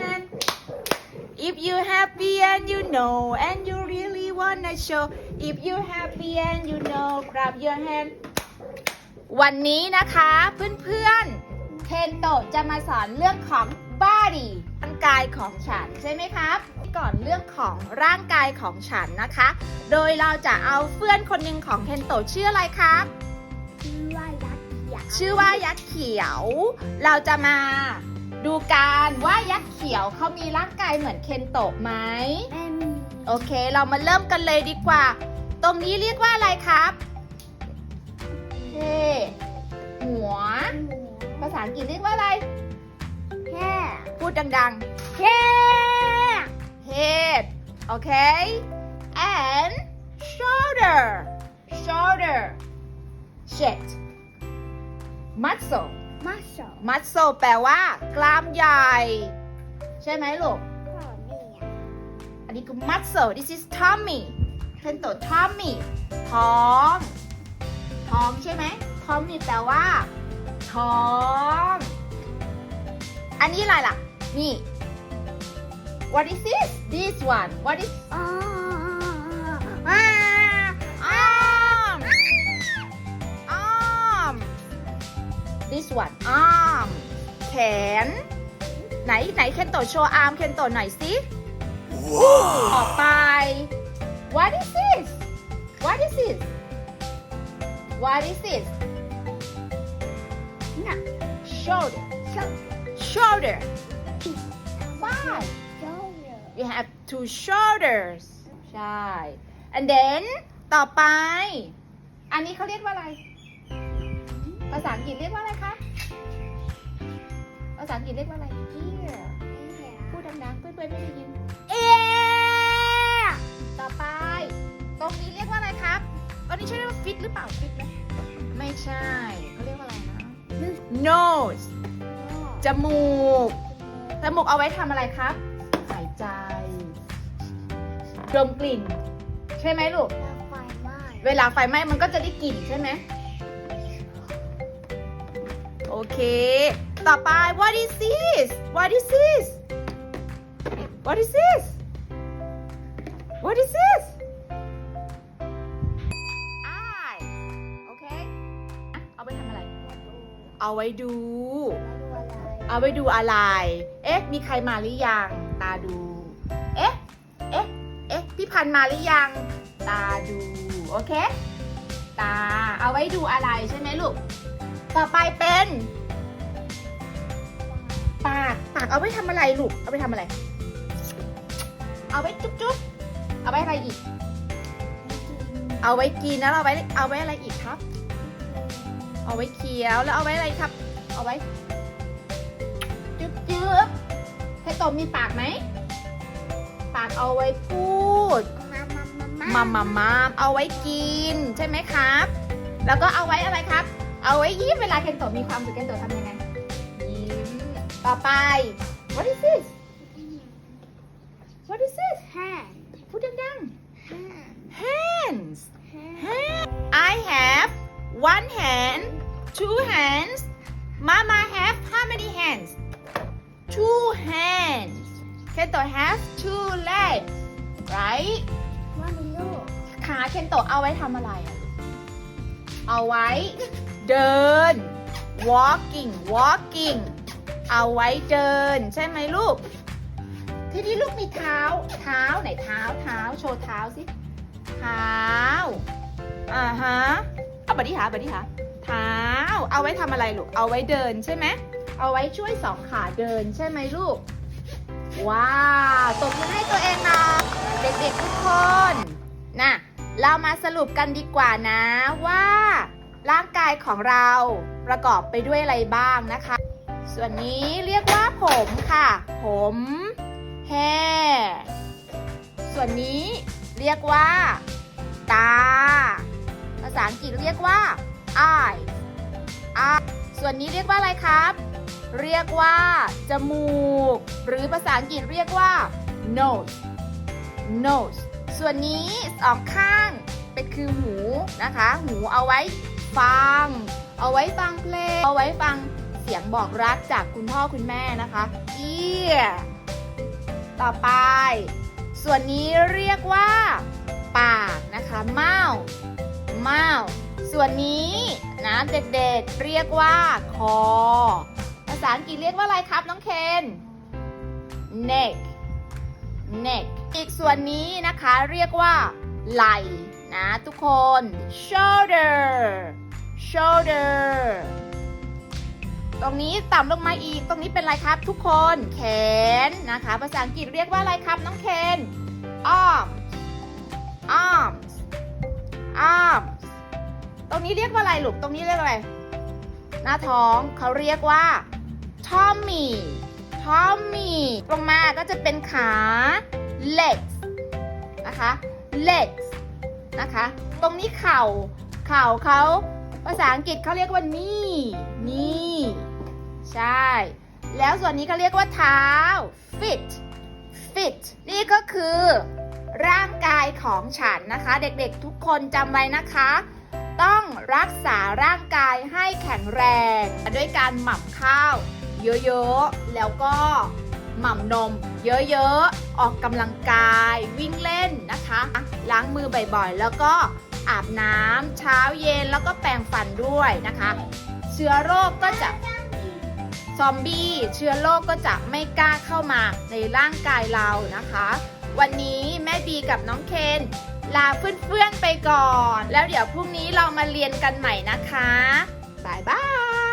hand if you happy and you know and you really wanna show if you happy and you know clap your hand วันนี้นะคะเพื่อนๆเคนโตะจะมาสอนเรื่องของ body ร่างกายของฉันใช่ไหมครับ ก่อนเรื่องของร่างกายของฉันนะคะ โดยเราจะเอาเพื่อนคนหนึ่งของเคนโตะชื่ออะไรครับชื่อว่ายักษ์ใหญ่ชื่อว่ายักษ์เขียว เราจะมา ดูการว่ายักษ์เขียวเขามีร่างกายเหมือนเคนโตะไหมแม่มีโอเค เรามาเริ่มกันเลยดีกว่า ตรงนี้เรียกว่าอะไรครับเฮ้หัวหมูภาษาอังกฤษเรียกว่าอะไร แค่พูดดังแค่ๆ head โอเค and shoulder shoulder chest muscle มาสอง muscle แปลว่า กล้ามใหญ่ ใช่ไหมลูกก่อนนี่อะอันนี้คือ muscle this is tummy เป็นตัว tummy ท้อง ท้องใช่ไหม tummy แปลว่า ท้อง อันนี้อะไรล่ะ นี่ what is this this one what is อ๋ออ่ ไหนไหนเคนโตโชว์ arm เคนโตหน่อยสิต่อไป what is this what is this what is this น่ะ shoulder โซ่ shoulder ผิด Why? โซ่เลย you have two shoulders ใช่ and then ต่อไป อันนี้เขาเรียกว่าอะไร ภาษาอังกฤษเรียกว่าอะไรคะ ภาษาอังกฤษเรียกว่าอะไร ear พูดดังๆเพื่อนๆไม่ได้ยินเอ๊ะต่อไป ตรงนี้เรียกว่าอะไรครับอันนี้ใช่เรียกว่าฟิตหรือเปล่าฟิตไหมไม่ใช่เขาเรียกว่าอะไรนะ nose จมูก จมูกเอาไว้ทำอะไรครับ หายใจดมกลิ่น ใช่ไหมลูกแล้วไฟไหม้เวลาไฟไหม้มันก็จะได้กลิ่นใช่ไหม โอเค ต่อไป what is this what is this what is this what is this I โอเคเอาไปทำอะไร เอาไว้ดู เอาไว้ดูอะไร เอ๊ะ มีใครมาหรือยัง ตาดู เอ๊ะ เอ๊ะ เอ๊ะ พี่พันมาหรือยัง ตาดู โอเค ตา เอาไว้ดูอะไรใช่ไหมลูก ต่อไปเป็น ปากปากเอาไว้ทำอะไรลูก เอาไปทำอะไร เอาไว้จุ๊บจุ๊บเอาไว้อะไรอีก เอาไว้กินแล้วเอาไว้เอาไว้อะไรอีกครับ เอาไว้เคี้ยวแล้วเอาไว้อะไรครับ เอาไว้จุ๊บจุ๊บให้โตมีปากไหม ปากเอาไว้พูดมามามามัมมัมมัมเอาไว้กินใช่ไหมครับ แล้วก็เอาไว้อะไรครับ เอาไว้ยิ้มเวลาเคนโตะมีความสุขเคนโตะทำยังไงยิ้ม ต่อไป what is this what is this แห้งพูดดังแห้งๆ hands แห้ง I have one hand two hands Mama have how many hands two hands Kento have two legs right ว่าเป็นลูกขาเคนโตะเอาไว้ทำอะไรอะเอาไว้ เดิน walking walking เอาไว้เดิน ใช่ไหมลูก ทีนี้ลูกมีเท้า เท้าไหนเท้าเท้าโชว์เท้าสิ เท้า อ่าฮะ เอาบัดดี้หาบัดดี้หาเท้า เอาไว้ทำอะไรลูก เอาไว้เดินใช่ไหม เอาไว้ช่วยสองขาเดินใช่ไหมลูก ว้าวตบมือให้ตัวเองนะเด็กๆทุกคน น่ะ เรามาสรุปกันดีกว่านะว่า ร่างกายของเราประกอบไปด้วยอะไรบ้างนะคะ ส่วนนี้เรียกว่าผมค่ะ ผม hair ส่วนนี้เรียกว่า ตา ภาษาอังกฤษเรียกว่า eye eye ส่วนนี้เรียกว่าอะไรครับ เรียกว่า จมูก หรือภาษาอังกฤษเรียกว่า nose nose ส่วนนี้สองข้างเป็นคือหูนะคะ หูเอาไว้ฟัง เอาไว้ฟังเพลง เอาไว้ฟัง เสียงบอกรักจากคุณพ่อคุณแม่นะคะ ear ต่อไป ส่วนนี้เรียกว่า ปากนะคะ mouth mouth ส่วนนี้นะเด็กๆเรียกว่าคอ ภาษาอังกฤษเรียกว่าอะไรครับน้องเคน neck neck อีกส่วนนี้นะคะเรียกว่า ไหล่นะทุกคน shoulder shoulder ตรงนี้ต่ำลงมาอีก ตรงนี้เป็นอะไรครับ ทุกคนแขนนะคะ ภาษาอังกฤษเรียกว่าอะไรครับน้องเคน arms arms arms ตรงนี้เรียกว่าอะไรลูกตรงนี้เรียกอะไร หน้าท้องเขาเรียกว่า tummy tummy ลงมาก็จะเป็นขา legs นะคะ legs นะคะ ตรงนี้เข่า เข่าเขาภาษาอังกฤษเขาเรียกว่า knee knee ใช่ แล้วส่วนนี้เขาเรียกว่าเท้า fit fit นี่ก็คือ ร่างกายของฉันนะคะ เด็กๆทุกคนจำไว้นะคะ ต้องรักษาร่างกายให้แข็งแรง ด้วยการหมั่นข้าว เยอะๆ แล้วก็หม่ำนม เยอะๆ ออกกำลังกายวิ่งเล่นนะคะ ล้างมือบ่อยๆ แล้วก็อาบน้ำเช้าเย็นแล้วก็แปรงฟันด้วยนะคะ เชื้อโรคก็จะ ซอมบี้เชื้อโรคก็จะไม่กล้าเข้ามาในร่างกายเรานะคะ วันนี้แม่บีกับน้องเคนลาเพื่อนๆไปก่อน แล้วเดี๋ยวพรุ่งนี้เรามาเรียนกันใหม่นะคะบายบาย